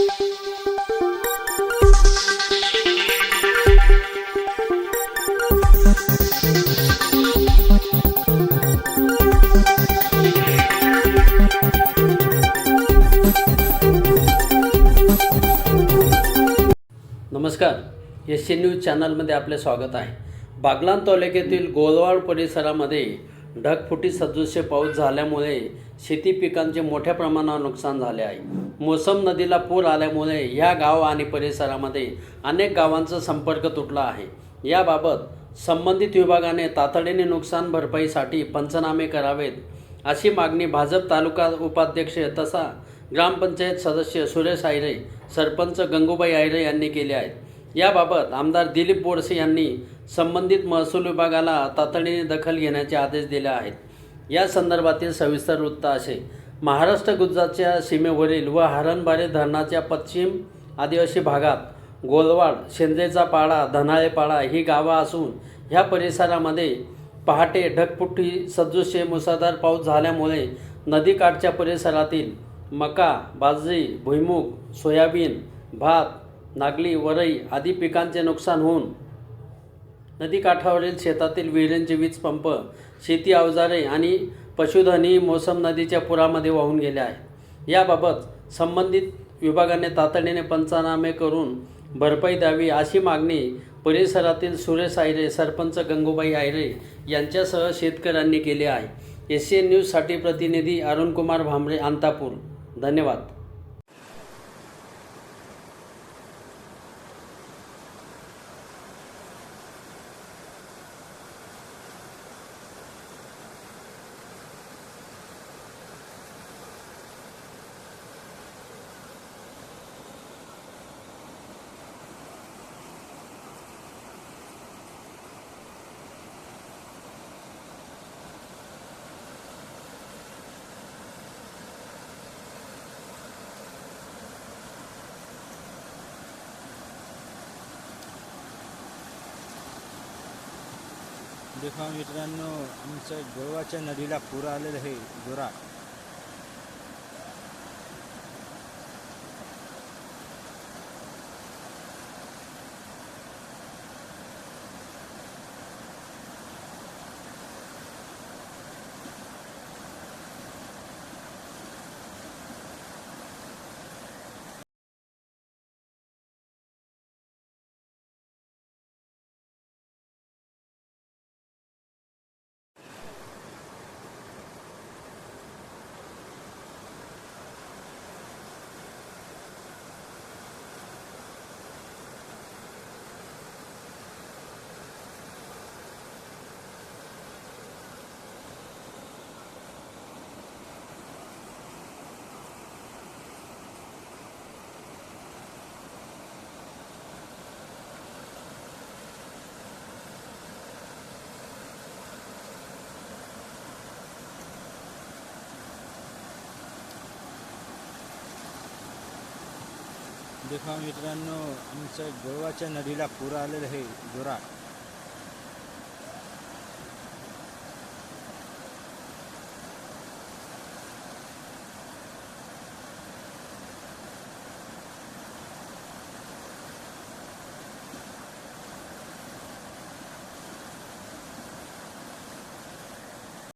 नमस्कार. S C news चॅनलमध्ये आपले स्वागत आहे. बागलान तालुक्यातील गोलवाड परिसरामध्ये ढगफुटी सदृश्य पाऊस झाल्यामुळे शेती पिकांचे मोठ्या प्रमाणावर नुकसान झाले आहे. मोसम नदीला पूर आल्यामुळे ह्या गाव आणि परिसरामध्ये अनेक गावांचा संपर्क तुटला आहे. याबाबत संबंधित विभागाने तातडीने नुकसान भरपाईसाठी पंचनामे करावेत अशी मागणी भाजप तालुका उपाध्यक्ष तसा ग्रामपंचायत सदस्य सुरेश आयरे सरपंच गंगूबाई आयरे यांनी केले आहेत याबाबत आमदार दिलीप बोरसे यांनी संबंधित महसूल विभागाला तातडीने दखल घेण्याचे आदेश दिले आहेत. या संदर्भातील सविस्तर वृत्त असे. महाराष्ट्र गुजरातच्या सीमेवरील व हरणबारे धरणाच्या पश्चिम आदिवासी भागात गोलवाड शेंद्रेचा पाडा धनाळेपाडा ही गावं असून ह्या परिसरामध्ये पहाटे ढगपुट्टी सदृश्य मुसळधार पाऊस झाल्यामुळे नदीकाठच्या परिसरातील मका बाजरी भुईमूग सोयाबीन भात नागली वरई आदी पिकांचे नुकसान होऊन नदीकाठावरील शेतातील विहिरींचे वीज पंप शेती अवजारे आणि पशुधनी मोसम नदीच्या पुरामध्ये वाहून गेले आहे. याबाबत संबंधित विभागाने तातडीने पंचनामे करून भरपाई द्यावी अशी मागणी परिसरातील सुरेश आयरे सरपंच गंगूबाई आयरे यांच्यासह शेतकऱ्यांनी केली आहे. एस सी एन न्यूजसाठी प्रतिनिधी अरुणकुमार भांबरे अंतापूर. धन्यवाद. मित्रांनो आमच्या गोवाच्या नदीला पूर आलेला आहे जोरात. देखा मित्रांनो आमच्या गोवाच्या नदीला पूर आलेलं आहे जोरात.